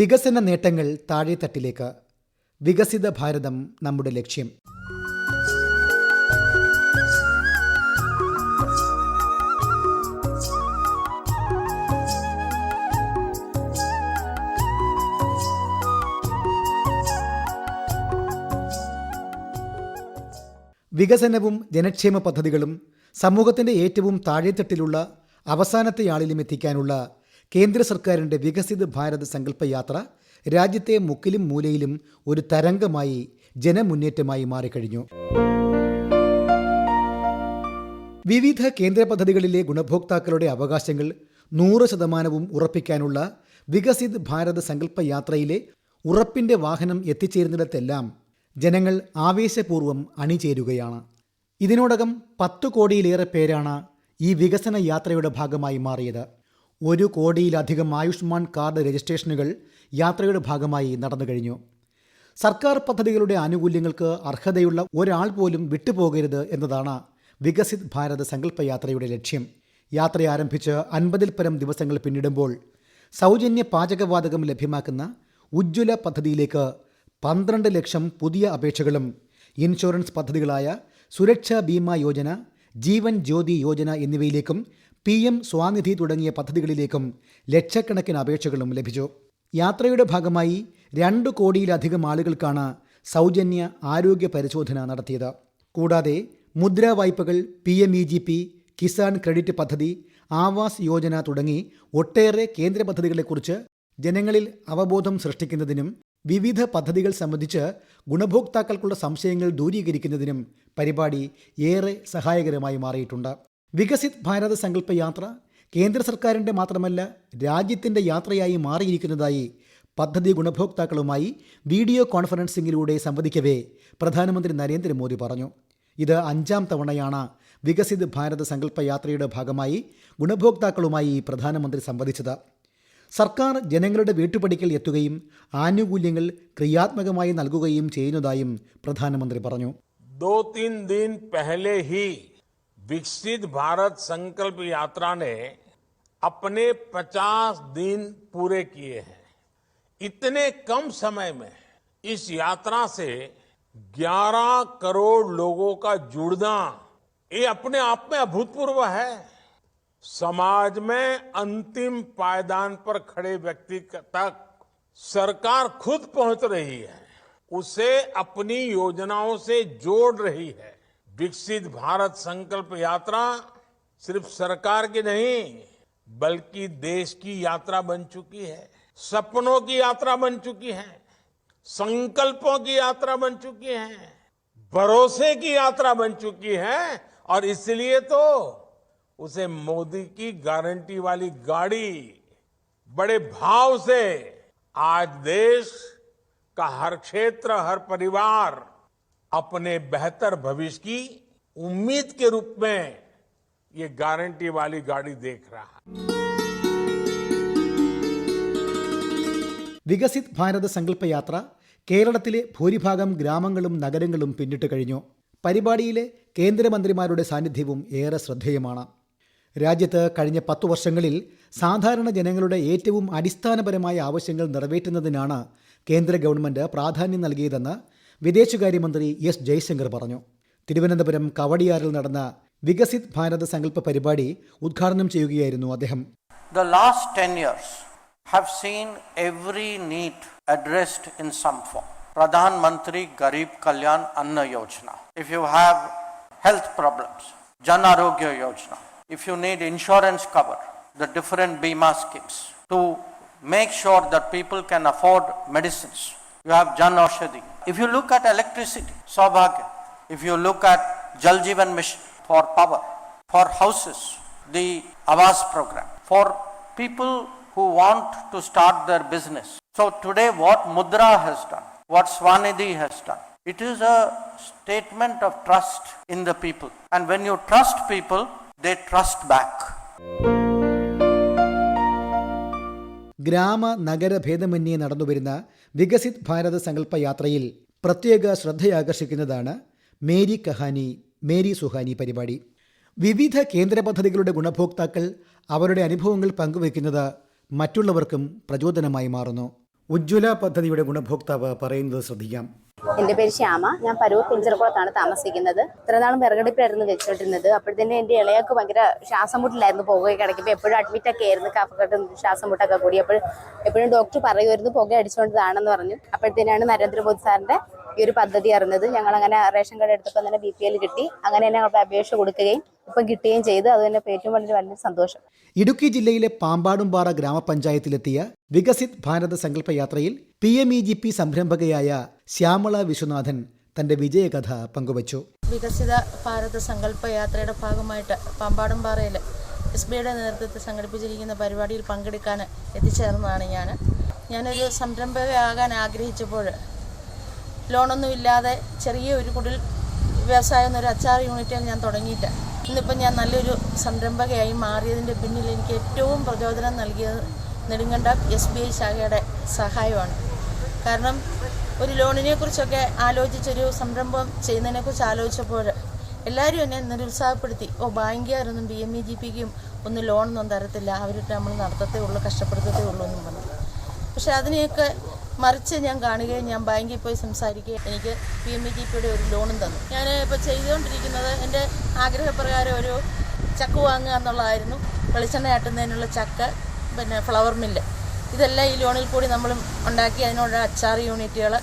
വികസന നേട്ടങ്ങൾ താഴെത്തട്ടിലേക്ക്. വികസിത ഭാരതം നമ്മുടെ ലക്ഷ്യം. വികസനവും ജനക്ഷേമ പദ്ധതികളും സമൂഹത്തിന്റെ ഏറ്റവും താഴെത്തട്ടിലുള്ള അവസാനത്തെ ആളിലും എത്തിക്കാനുള്ള കേന്ദ്ര സർക്കാരിന്റെ വികസിത ഭാരത് സങ്കല്പയാത്ര രാജ്യത്തെ മുക്കിലും മൂലയിലും ഒരു തരംഗമായി ജനമുന്നേറ്റമായി മാറിക്കഴിഞ്ഞു. വിവിധ കേന്ദ്ര പദ്ധതികളിലെ ഗുണഭോക്താക്കളുടെ അവകാശങ്ങൾ നൂറ് ശതമാനവും ഉറപ്പിക്കാനുള്ള വികസിത് ഭാരത് സങ്കല്പ യാത്രയിലെ ഉറപ്പിന്റെ വാഹനം എത്തിച്ചേരുന്നിടത്തെല്ലാം ജനങ്ങൾ ആവേശപൂർവം അണിചേരുകയാണ്. ഇതിനോടകം പത്തു കോടിയിലേറെ പേരാണ് ഈ വികസന യാത്രയുടെ ഭാഗമായി മാറിയത്. ഒരു കോടിയിലധികം ആയുഷ്മാൻ കാർഡ് രജിസ്ട്രേഷനുകൾ യാത്രയുടെ ഭാഗമായി നടന്നു കഴിഞ്ഞു. സർക്കാർ പദ്ധതികളുടെ ആനുകൂല്യങ്ങൾക്ക് അർഹതയുള്ള ഒരാൾ പോലും വിട്ടുപോകരുത് എന്നതാണ് വികസിത് ഭാരത് സങ്കല്പയാത്രയുടെ ലക്ഷ്യം. യാത്ര ആരംഭിച്ച് അൻപതിൽ പരം ദിവസങ്ങൾ പിന്നിടുമ്പോൾ സൗജന്യ പാചകവാതകം ലഭ്യമാക്കുന്ന ഉജ്ജ്വല പദ്ധതിയിലേക്ക് പന്ത്രണ്ട് ലക്ഷം പുതിയ അപേക്ഷകളും ഇൻഷുറൻസ് പദ്ധതികളായ സുരക്ഷാ ബീമാ യോജന ജീവൻ ജ്യോതി യോജന എന്നിവയിലേക്കും പി എം സ്വാനിധി തുടങ്ങിയ പദ്ധതികളിലേക്കും ലക്ഷക്കണക്കിന് അപേക്ഷകളും ലഭിച്ചു. യാത്രയുടെ ഭാഗമായി രണ്ട് കോടിയിലധികം ആളുകൾക്കാണ് സൗജന്യ ആരോഗ്യ പരിശോധന നടത്തിയത്. കൂടാതെ മുദ്രാ വായ്പകൾ P M E G P Kisan credit പദ്ധതി ആവാസ് യോജന തുടങ്ങി ഒട്ടേറെ കേന്ദ്ര പദ്ധതികളെക്കുറിച്ച് ജനങ്ങളിൽ അവബോധം സൃഷ്ടിക്കുന്നതിനും വിവിധ പദ്ധതികൾ സംബന്ധിച്ച് ഗുണഭോക്താക്കൾക്കുള്ള സംശയങ്ങൾ ദൂരീകരിക്കുന്നതിനും പരിപാടി ഏറെ സഹായകരമായി മാറിയിട്ടുണ്ട്. വികസിത് ഭാരത് സങ്കല്പ യാത്ര കേന്ദ്ര സർക്കാരിന്റെ മാത്രമല്ല രാജ്യത്തിന്റെ യാത്രയായി മാറിയിരിക്കുന്നതായി പദ്ധതി ഗുണഭോക്താക്കളുമായി വീഡിയോ കോൺഫറൻസിംഗിലൂടെ സംവദിക്കവേ പ്രധാനമന്ത്രി നരേന്ദ്രമോദി പറഞ്ഞു. ഇത് അഞ്ചാം തവണയാണ് വികസിത് ഭാരത് സങ്കല്പ യാത്രയുടെ ഭാഗമായി ഗുണഭോക്താക്കളുമായി പ്രധാനമന്ത്രി സംവദിച്ചത്. സർക്കാർ ജനങ്ങളുടെ വീട്ടുപടിക്കൽ എത്തുകയും ആനുകൂല്യങ്ങൾ ക്രിയാത്മകമായി നൽകുകയും ചെയ്യുന്നതായും പ്രധാനമന്ത്രി പറഞ്ഞു. ദോ തീൻ ദിൻ പെഹലെ ഹി विकसित भारत संकल्प यात्रा ने अपने 50 दिन पूरे किए हैं। इतने कम समय में इस यात्रा से 11 करोड़ लोगों का जुड़ना, ये अपने आप में अभूतपूर्व है। समाज में अंतिम पायदान पर खड़े व्यक्ति तक सरकार खुद पहुँच रही है, उसे अपनी योजनाओं से जोड़ रही है। विकसित भारत संकल्प यात्रा सिर्फ़ सरकार की नहीं, बल्कि देश की यात्रा बन चुकी है। सपनों की यात्रा बन चुकी है, संकल्पों की यात्रा बन चुकी है, भरोसे की यात्रा बन चुकी है, और इसलिए तो उसे मोदी की गारंटी वाली गाड़ी बड़े भाव से आज देश का हर क्षेत्र, हर परिवार अपने बेहतर भविष्य की उम्मीद के रूप में ये गारंटी वाली गाड़ी देख रहा है വികസിത് ഭാരത് സങ്കല്പ യാത്ര കേരളത്തിലെ ഭൂരിഭാഗം ഗ്രാമങ്ങളും നഗരങ്ങളും പിന്നിട്ട് കഴിഞ്ഞു പരിപാടിയിലെ കേന്ദ്രമന്ത്രിമാരുടെ സാന്നിധ്യവും ഏറെ ശ്രദ്ധേയമാണ് രാജ്യത്ത് കഴിഞ്ഞ പത്തു വർഷങ്ങളിൽ സാധാരണ ജനങ്ങളുടെ ഏറ്റവും അടിസ്ഥാനപരമായ ആവശ്യങ്ങൾ നിറവേറ്റുന്നതിനാണ് കേന്ദ്ര ഗവൺമെന്റ് പ്രാധാന്യം നൽകിയതെന്ന് വിദേശകാര്യമന്ത്രി എസ് ജയശങ്കർ പറഞ്ഞു തിരുവനന്തപുരം കവടിയാറിൽ നടന്ന വികസിത് ഭാരത് സങ്കല്പ പരിപാടി ഉദ്ഘാടനം ചെയ്യുകയായിരുന്നു അദ്ദേഹം last 10 years have seen every need addressed in some form. Pradhan Mantri Garib Kalyan Anna Yojana. If you have health problems, Jan Arogya Yojana. If you need insurance cover, the different Bima schemes to make sure that people can. You have Jan Aushadhi. If you look at electricity, Saubhagya. If you look at Jal Jeevan Mission for power, for houses, the Awas program, for people who want to start their business. So today what Mudra has done, what Swanidhi has done, it is a statement of trust in the people. And when you trust people, they trust back. ഗ്രാമ നഗര ഭേദമന്യേ നടന്നുവരുന്ന വികസിത് ഭാരത സങ്കല്പ യാത്രയിൽ പ്രത്യേക ശ്രദ്ധയാകർഷിക്കുന്നതാണ് മേരി കഹാനി മേരി സുഹാനി പരിപാടി. വിവിധ കേന്ദ്ര പദ്ധതികളുടെ ഗുണഭോക്താക്കൾ അവരുടെ അനുഭവങ്ങൾ പങ്കുവയ്ക്കുന്നത് മറ്റുള്ളവർക്കും പ്രചോദനമായി മാറുന്നു. ഉജ്ജ്വല പദ്ധതിയുടെ ഗുണഭോക്താവ് പറയുന്നത് ശ്രദ്ധിക്കാം. എന്റെ പേര് ശ്യാമ. ഞാൻ പരൂർ പിഞ്ചറക്കുളത്താണ് താമസിക്കുന്നത്. ഇത്ര നാളും വിറകടുപ്പിലായിരുന്നു വെച്ചോണ്ടിരുന്നത്. അപ്പോഴത്തേനും എന്റെ ഇളയൊക്കെ ഭയങ്കര ശ്വാസം മുട്ടിലായിരുന്നു പുക കിടക്കുമ്പോൾ. എപ്പോഴും അഡ്മിറ്റ് ഒക്കെ ആയിരുന്നു. കഫക്കെട്ടും ശ്വാസം മുട്ടൊക്കെ കൂടി. എപ്പോഴും എപ്പോഴും ഡോക്ടർ പറയുമായിരുന്നു പുക അടിച്ചുകൊണ്ടതാണെന്ന് പറഞ്ഞു. അപ്പോഴത്തേനാണ് നരേന്ദ്രമോദി സാറിന്റെ ഈ ഒരു പദ്ധതി അറിഞ്ഞത്. ഞങ്ങൾ അങ്ങനെ റേഷൻ കാർഡ് എടുത്തപ്പോൾ തന്നെ ബി പി എൽ കിട്ടി. അങ്ങനെ ഞങ്ങൾക്ക് അപേക്ഷ കൊടുക്കുകയും ഇപ്പം കിട്ടുകയും ചെയ്തു അത് തന്നെ ഏറ്റവും വളരെ വലിയ സന്തോഷം. ഇടുക്കി ജില്ലയിലെ പാമ്പാടുംപാറ ഗ്രാമപഞ്ചായത്തിലെത്തിയ വികസിത് ഭാരത സങ്കല്പ യാത്രയിൽ P M E G P സംരംഭകയായ Shyamala Viswanathan തന്റെ വിജയകഥ പങ്കുവച്ചു. വികസിത ഭാരത സങ്കല്പ യാത്രയുടെ ഭാഗമായിട്ട് പാമ്പാടുംപാറയിൽ എസ് ബിയുടെ നേതൃത്വത്തിൽ സംഘടിപ്പിച്ചിരിക്കുന്ന പരിപാടിയിൽ പങ്കെടുക്കാൻ എത്തിച്ചേർന്നതാണ് ഞാൻ. ഞാനൊരു സംരംഭകയാകാൻ ആഗ്രഹിച്ചപ്പോൾ ലോണൊന്നുമില്ലാതെ ചെറിയ ഒരു കുടിൽ വ്യവസായം എന്നൊരു അച്ചാർ യൂണിറ്റാണ് ഞാൻ തുടങ്ങിയിട്ട് ഇന്നിപ്പം ഞാൻ നല്ലൊരു സംരംഭകയായി മാറിയതിന്റെ പിന്നിൽ എനിക്ക് ഏറ്റവും പ്രചോദനം നൽകിയത് നെടുങ്കണ്ട എസ് ബി ഐ ശാഖയുടെ സഹായമാണ്. കാരണം ഒരു ലോണിനെ കുറിച്ചൊക്കെ ആലോചിച്ചൊരു സംരംഭം ചെയ്യുന്നതിനെക്കുറിച്ച് ആലോചിച്ചപ്പോൾ എല്ലാവരും എന്നെ നിരുത്സാഹപ്പെടുത്തി. ഓ ബാങ്കുകാരൊന്നും ബി എം ഇ ജി പിക്കും ഒന്നും ലോണൊന്നും തരത്തില്ല. അവരിട്ട് നമ്മൾ നടത്തത്തേ ഉള്ളൂ കഷ്ടപ്പെടുത്തത്തേ ഉള്ളൂ എന്നും പറഞ്ഞു. പക്ഷേ അതിനെയൊക്കെ മറിച്ച് ഞാൻ കാണുകയും ഞാൻ ബാങ്കിൽ പോയി സംസാരിക്കുകയും എനിക്ക് പി എം ബി ജി പിയുടെ ഒരു ലോണും തന്നു. ഞാൻ ഇപ്പോൾ ചെയ്തുകൊണ്ടിരിക്കുന്നത് എന്റെ ആഗ്രഹപ്രകാരം ഒരു ചക്ക വാങ്ങുക എന്നുള്ളതായിരുന്നു. വെളിച്ചെണ്ണ ആട്ടുന്നതിനുള്ള ചക്ക പിന്നെ ഫ്ലവർ മില്ല് ഇതെല്ലാം ഈ ലോണിൽ കൂടി നമ്മൾ ഉണ്ടാക്കി അതിനുള്ള അച്ചാർ യൂണിറ്റുകൾ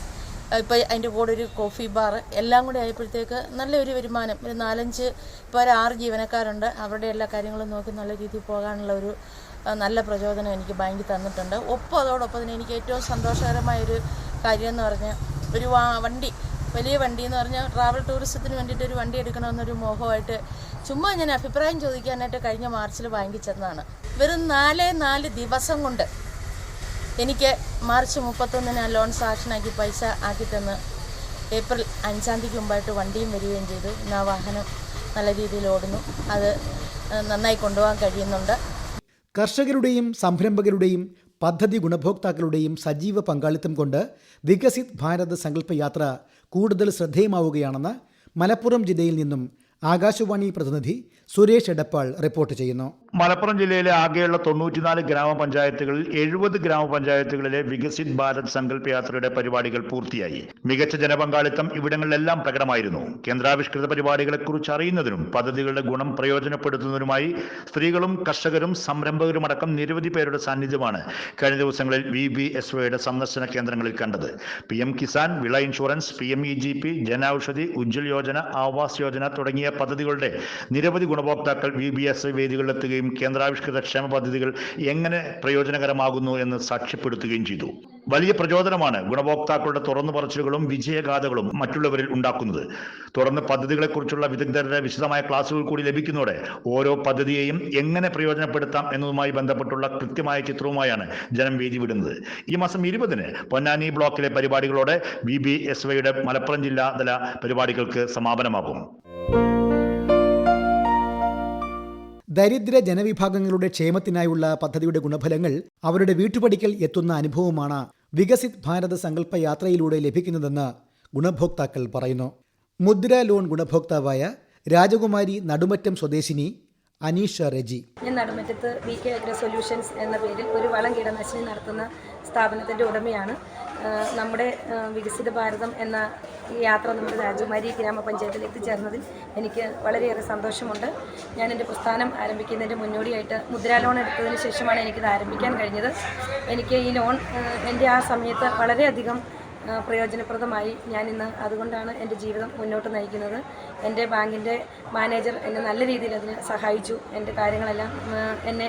ഇപ്പോൾ അതിന്റെ കൂടെ ഒരു കോഫി ബാർ എല്ലാം കൂടി ആയപ്പോഴത്തേക്ക് നല്ലൊരു വരുമാനം. ഒരു നാലഞ്ച് ഇപ്പോൾ ഒരു ആറ് ജീവനക്കാരുണ്ട്. അവരുടെ എല്ലാ കാര്യങ്ങളും നോക്കി നല്ല രീതിയിൽ പോകാനുള്ള ഒരു നല്ല പ്രചോദനം എനിക്ക് ബാങ്കിൽ തന്നിട്ടുണ്ട്. ഒപ്പം അതോടൊപ്പം തന്നെ എനിക്ക് ഏറ്റവും സന്തോഷകരമായൊരു കാര്യം എന്ന് പറഞ്ഞാൽ ഒരു വാ വണ്ടി വലിയ വണ്ടി എന്ന് പറഞ്ഞാൽ ട്രാവൽ ടൂറിസത്തിന് വേണ്ടിയിട്ട് ഒരു വണ്ടി എടുക്കണമെന്നൊരു മോഹമായിട്ട് ചുമ്മാ ഞാൻ അഭിപ്രായം ചോദിക്കാനായിട്ട് കഴിഞ്ഞ മാർച്ചിൽ ബാങ്കിൽ ചെന്നതാണ്. വെറും നാലേ നാല് ദിവസം കൊണ്ട് എനിക്ക് മാർച്ച് മുപ്പത്തൊന്നിന് ലോൺ സാക്ഷനാക്കി പൈസ ആക്കി തന്ന് ഏപ്രിൽ അഞ്ചാം തീയതിക്ക് മുമ്പായിട്ട് വണ്ടിയും വരികയും ചെയ്തു. ഇന്ന് ആ വാഹനം നല്ല രീതിയിൽ ഓടുന്നു. അത് നന്നായി കൊണ്ടുപോകാൻ കഴിയുന്നുണ്ട്. കർഷകരുടെയും സംരംഭകരുടെയും പദ്ധതി ഗുണഭോക്താക്കളുടെയും സജീവ പങ്കാളിത്തം കൊണ്ട് വികസിത് ഭാരത് സങ്കല്പ യാത്ര കൂടുതൽ ശ്രദ്ധേയമാവുകയാണെന്ന് മലപ്പുറം ജില്ലയിൽ നിന്നും ആകാശവാണി പ്രതിനിധി സുരേഷ് എടപ്പാൾ റിപ്പോർട്ട് ചെയ്യുന്നു. മലപ്പുറം ജില്ലയിലെ ആകെയുള്ള തൊണ്ണൂറ്റിനാല് ഗ്രാമപഞ്ചായത്തുകളിൽ എഴുപത് ഗ്രാമപഞ്ചായത്തുകളിലെ വികസിത് ഭാരത് സങ്കല്പ യാത്രയുടെ പരിപാടികൾ പൂർത്തിയായി. മികച്ച ജനപങ്കാളിത്തം ഇവിടങ്ങളിലെല്ലാം പ്രകടമായിരുന്നു. കേന്ദ്രാവിഷ്കൃത പരിപാടികളെക്കുറിച്ച് അറിയുന്നതിനും പദ്ധതികളുടെ ഗുണം പ്രയോജനപ്പെടുത്തുന്നതിനുമായി സ്ത്രീകളും കർഷകരും സംരംഭകരുമടക്കം നിരവധി പേരുടെ സാന്നിധ്യമാണ് കഴിഞ്ഞ ദിവസങ്ങളിൽ വി ബി എസ് ഒയുടെ സന്ദർശന കേന്ദ്രങ്ങളിൽ കണ്ടത്. പി എം കിസാൻ വിള insurance P M E G P Janaushadhi Ujjwal Yojana Awas Yojana തുടങ്ങിയ പദ്ധതികളുടെ നിരവധി ഗുണഭോക്താക്കൾ വി ബി എസ് വേദികളിലെത്തുകയും കേന്ദ്രാവിഷ്കൃത ക്ഷേമ പദ്ധതികൾ എങ്ങനെ പ്രയോജനകരമാകുന്നു എന്ന് സാക്ഷ്യപ്പെടുത്തുകയും ചെയ്തു. വലിയ പ്രചോദനമാണ് ഗുണഭോക്താക്കളുടെ തുറന്നു പറച്ചിലുകളും വിജയഗാഥകളും മറ്റുള്ളവരിൽ ഉണ്ടാക്കുന്നത്. തുടർന്ന് പദ്ധതികളെക്കുറിച്ചുള്ള വിദഗ്ധരുടെ വിശദമായ ക്ലാസുകൾ കൂടി ലഭിക്കുന്നതോടെ ഓരോ പദ്ധതിയെയും എങ്ങനെ പ്രയോജനപ്പെടുത്താം എന്നതുമായി ബന്ധപ്പെട്ടുള്ള കൃത്യമായ ചിത്രവുമായാണ് ജനം വേദി വിടുന്നത്. ഈ മാസം ഇരുപതിന് പൊന്നാനി ബ്ലോക്കിലെ പരിപാടികളോടെ വി ബി എസ് വൈയുടെ മലപ്പുറം ജില്ലാതല പരിപാടികൾക്ക് സമാപനമാകും. ദരിദ്ര ജനവിഭാഗങ്ങളുടെ ക്ഷേമത്തിനായുള്ള പദ്ധതിയുടെ ഗുണഫലങ്ങൾ അവരുടെ വീട്ടുപടിക്കൽ എത്തുന്ന അനുഭവമാണ് വികസിത് ഭാരത സങ്കല്പ യാത്രയിലൂടെ ലഭിക്കുന്നതെന്ന് ഗുണഭോക്താക്കൾ പറയുന്നു. മുദ്ര ലോൺ ഗുണഭോക്താവായ രാജകുമാരി നടുമറ്റം സ്വദേശിനി അനീഷ റെജി. ഞാൻ നടുമറ്റത്ത് വി കെ അഗ്ര സൊല്യൂഷൻസ് എന്ന പേരിൽ ഒരു വളം കീടനാശിനി നടത്തുന്ന സ്ഥാപനത്തിന്റെ ഉടമയാണ്. നമ്മുടെ വികസിത ഭാരതം എന്ന യാത്ര നമ്മുടെ രാജകുമാരി ഗ്രാമപഞ്ചായത്തിൽ എത്തിച്ചേർന്നതിൽ എനിക്ക് വളരെയേറെ സന്തോഷമുണ്ട്. ഞാൻ എന്റെ പ്രസ്ഥാനം ആരംഭിക്കുന്നതിന്റെ മുന്നോടിയായിട്ട് മുദ്രാ ലോൺ എടുത്തതിന് ശേഷമാണ് എനിക്കിത് ആരംഭിക്കാൻ കഴിഞ്ഞത്. എനിക്ക് ഈ ലോൺ എന്റെ ആ സമയത്ത് വളരെയധികം പ്രയോജനപ്രദമായി ഞാനിന്ന് അതുകൊണ്ടാണ് എന്റെ ജീവിതം മുന്നോട്ട് നയിക്കുന്നത്. എന്റെ ബാങ്കിന്റെ മാനേജർ എന്നെ നല്ല രീതിയിൽ അതിന് സഹായിച്ചു. എന്റെ കാര്യങ്ങളെല്ലാം എന്നെ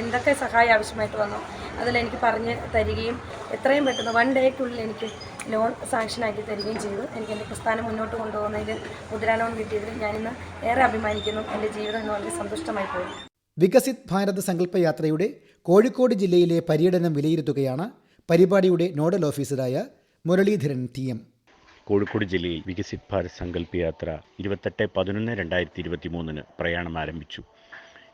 എന്തൊക്കെ സഹായം ആവശ്യമായിട്ട് വന്നോ അതിലെനിക്ക് പറഞ്ഞ് തരികയും എത്രയും പെട്ടെന്ന് വൺ ഡേക്കുള്ളിൽ എനിക്ക് ലോൺ സാങ്ഷനാക്കി തരികയും ചെയ്തു. എനിക്ക് എന്റെ പ്രസ്ഥാനം മുന്നോട്ട് കൊണ്ടുപോകുന്നതിൽ മുദ്രാ ലോൺ കിട്ടിയതിൽ ഞാനിന്ന് ഏറെ അഭിമാനിക്കുന്നു. എന്റെ ജീവിതം ഇന്ന് വളരെ സന്തുഷ്ടമായി പോയി. വികസിത് ഭാരത് സങ്കല്പ യാത്രയുടെ കോഴിക്കോട് ജില്ലയിലെ പര്യടനം വിലയിരുത്തുകയാണ് പരിപാടിയുടെ നോഡൽ ഓഫീസറായ മുരളീധരൻ ടി എം. കോഴിക്കോട് ജില്ലയിൽ വികസിത് ഭാരത് സങ്കല്പ യാത്ര ഇരുപത്തെട്ട് പതിനൊന്ന് രണ്ടായിരത്തി ഇരുപത്തി മൂന്നിന് പ്രയാണം ആരംഭിച്ചു.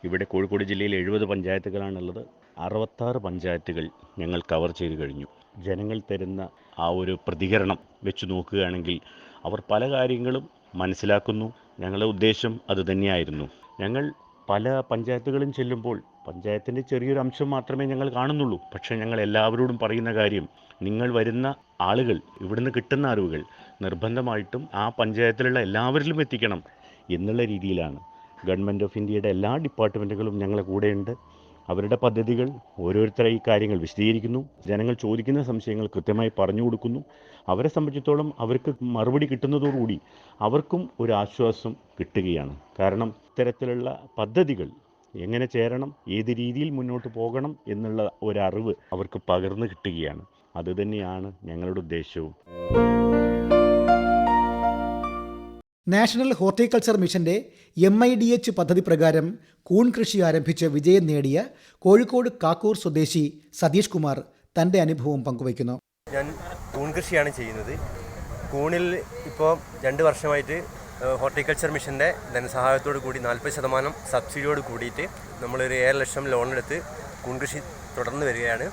ഇവിടെ കോഴിക്കോട് ജില്ലയിൽ എഴുപത് പഞ്ചായത്തുകളാണുള്ളത്. അറുപത്താറ് പഞ്ചായത്തുകൾ ഞങ്ങൾ കവർ ചെയ്ത് കഴിഞ്ഞു. ജനങ്ങൾ തരുന്ന ആ ഒരു പ്രതികരണം വെച്ച് നോക്കുകയാണെങ്കിൽ അവർ പല കാര്യങ്ങളും മനസ്സിലാക്കുന്നു. ഞങ്ങളുടെ ഉദ്ദേശം അത് തന്നെയായിരുന്നു. ഞങ്ങൾ പല പഞ്ചായത്തുകളും ചെല്ലുമ്പോൾ പഞ്ചായത്തിന്റെ ചെറിയൊരു അംശം മാത്രമേ ഞങ്ങൾ കാണുന്നുള്ളൂ. പക്ഷേ ഞങ്ങൾ എല്ലാവരോടും പറയുന്ന കാര്യം നിങ്ങൾ വരുന്ന ആളുകൾ ഇവിടുന്ന് കിട്ടുന്ന അറിവുകൾ നിർബന്ധമായിട്ടും ആ പഞ്ചായത്തിലുള്ള എല്ലാവരിലും എത്തിക്കണം എന്നുള്ള രീതിയിലാണ്. ഗവൺമെന്റ് ഓഫ് ഇന്ത്യയുടെ എല്ലാ ഡിപ്പാർട്ട്മെന്റുകളും ഞങ്ങളുടെ കൂടെയുണ്ട്. അവരുടെ പദ്ധതികൾ ഓരോരുത്തരെ ഈ കാര്യങ്ങൾ വിശദീകരിക്കുന്നു. ജനങ്ങൾ ചോദിക്കുന്ന സംശയങ്ങൾ കൃത്യമായി പറഞ്ഞു കൊടുക്കുന്നു. അവരെ സംബന്ധിച്ചിടത്തോളം അവർക്ക് മറുപടി കിട്ടുന്നതോടുകൂടി അവർക്കും ഒരു ആശ്വാസം കിട്ടുകയാണ്. കാരണം ഇത്തരത്തിലുള്ള പദ്ധതികൾ എങ്ങനെ ചേരണം ഏത് രീതിയിൽ മുന്നോട്ട് പോകണം എന്നുള്ള ഒരറിവ് അവർക്ക് പകർന്നു കിട്ടുകയാണ്. അതുതന്നെയാണ് ഞങ്ങളുടെ ഉദ്ദേശവും. നാഷണൽ ഹോർട്ടിക്കൾച്ചർ മിഷന്റെ എം ഐ ഡി എച്ച് പദ്ധതി പ്രകാരം കൂൺ കൃഷി ആരംഭിച്ച് വിജയം നേടിയ കോഴിക്കോട് കാക്കൂർ സ്വദേശി സതീഷ് കുമാർ തന്റെ അനുഭവം പങ്കുവയ്ക്കുന്നു. ഞാൻ കൂൺ കൃഷിയാണ് ചെയ്യുന്നത്. കൂണിൽ ഇപ്പോൾ രണ്ട് വർഷമായിട്ട് ഹോർട്ടിക്കൾച്ചർ മിഷന്റെ ധനസഹായത്തോടു കൂടി നാൽപ്പത് ശതമാനം സബ്സിഡിയോട് കൂടിയിട്ട് നമ്മളൊരു ഏഴ് ലക്ഷം ലോൺ എടുത്ത് കൂൺ കൃഷി തുടർന്ന് വരികയാണ്.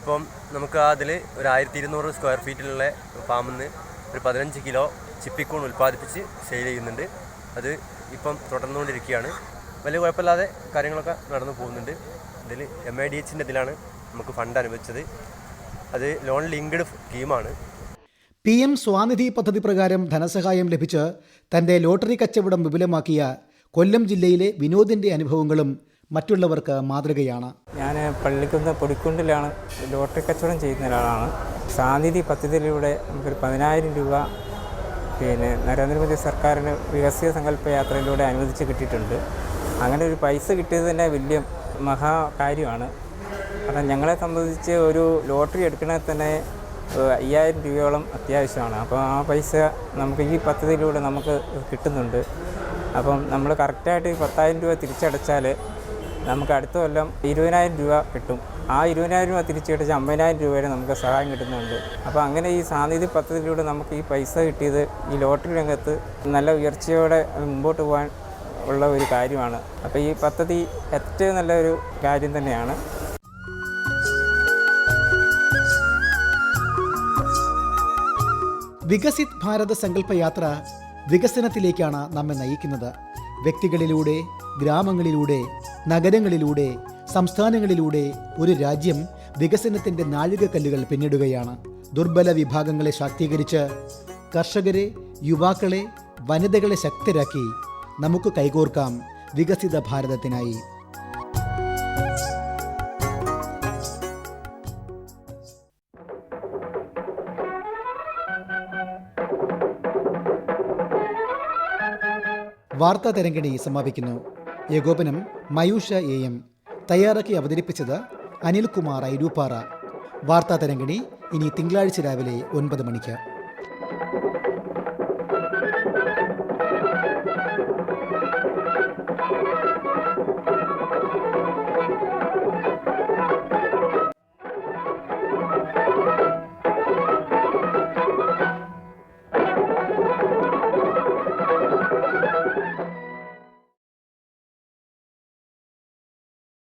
ഇപ്പം നമുക്ക് അതിൽ ഒരു ആയിരത്തി ഇരുന്നൂറ് സ്ക്വയർ ഫീറ്റിലുള്ള ഫാമിൽ നിന്ന് ഒരു പതിനഞ്ച് കിലോ ചിപ്പിക്കൂൺ ഉൽപ്പാദിപ്പിച്ച് സെയിൽ ചെയ്യുന്നുണ്ട്. അത് ഇപ്പം തുടർന്നുകൊണ്ടിരിക്കുകയാണ്. വലിയ കുഴപ്പമില്ലാതെ കാര്യങ്ങളൊക്കെ നടന്നു പോകുന്നുണ്ട്. ഇതിൽ എം ഐ ഡി എച്ചിന്റെ ഇതിലാണ് നമുക്ക് ഫണ്ട് അനുവദിച്ചത്. അത് ലോൺ ലിങ്ക്ഡ് സ്കീമാണ് പി എം സ്വാനിധി പദ്ധതി പ്രകാരം ധനസഹായം ലഭിച്ച് തന്റെ ലോട്ടറി കച്ചവടം വിപുലമാക്കിയ കൊല്ലം ജില്ലയിലെ വിനോദിന്റെ അനുഭവങ്ങളും മറ്റുള്ളവർക്ക് മാതൃകയാണ്. ഞാൻ പള്ളിക്കുന്ന് പൊടിക്കുണ്ടിലാണ് ലോട്ടറി കച്ചവടം ചെയ്യുന്ന ഒരാളാണ്. സാന്നിധി പദ്ധതിയിലൂടെ നമുക്കൊരു പതിനായിരം രൂപ പിന്നെ നരേന്ദ്രമോദി സർക്കാരിന് വികസിത സങ്കല്പ യാത്രയിലൂടെ അനുവദിച്ച് കിട്ടിയിട്ടുണ്ട്. അങ്ങനെ ഒരു പൈസ കിട്ടിയത് തന്നെ വലിയ മഹാകാര്യമാണ് കാരണം ഞങ്ങളെ സംബന്ധിച്ച് ഒരു ലോട്ടറി എടുക്കണേ തന്നെ അയ്യായിരം രൂപയോളം അത്യാവശ്യമാണ്. അപ്പോൾ ആ പൈസ നമുക്ക് ഈ പദ്ധതിയിലൂടെ നമുക്ക് കിട്ടുന്നുണ്ട്. അപ്പം നമ്മൾ കറക്റ്റായിട്ട് ഈ പത്തായിരം രൂപ തിരിച്ചടച്ചാൽ നമുക്ക് അടുത്ത കൊല്ലം ഇരുപതിനായിരം രൂപ കിട്ടും. ആ ഇരുപതിനായിരം രൂപ തിരിച്ചിട്ട് അമ്പതിനായിരം രൂപ വരെ നമുക്ക് സഹായം കിട്ടുന്നുണ്ട്. അപ്പോൾ അങ്ങനെ ഈ സാന്നിധ്യ പദ്ധതിയിലൂടെ നമുക്ക് ഈ പൈസ കിട്ടിയത് ഈ ലോട്ടറി രംഗത്ത് നല്ല ഉയർച്ചയോടെ മുമ്പോട്ട് പോകാൻ ഉള്ള ഒരു കാര്യമാണ്. അപ്പോൾ ഈ പദ്ധതി ഏറ്റവും നല്ലൊരു കാര്യം തന്നെയാണ്. വികസിത് ഭാരത സങ്കല്പ യാത്ര വികസനത്തിലേക്കാണ് നമ്മെ നയിക്കുന്നത്. വ്യക്തികളിലൂടെ ഗ്രാമങ്ങളിലൂടെ നഗരങ്ങളിലൂടെ സംസ്ഥാനങ്ങളിലൂടെ ഒരു രാജ്യം വികസനത്തിന്റെ നാഴികക്കല്ലുകൾ പിന്നിടുകയാണ്. ദുർബല വിഭാഗങ്ങളെ ശാക്തീകരിച്ച് കർഷകരെ യുവാക്കളെ വനിതകളെ ശക്തരാക്കി നമുക്ക് കൈകോർക്കാം വികസിത ഭാരതത്തിനായി. വാർത്താ തരംഗിണി സമാപിക്കുന്നു. ഏകോപനം മയൂഷ എ എം. തയ്യാറാക്കി അവതരിപ്പിച്ചത് അനിൽകുമാർ ഐരൂപ്പാറ വാർത്താ തരംഗിണി ഇനി തിങ്കളാഴ്ച രാവിലെ ഒൻപത് മണിക്ക്.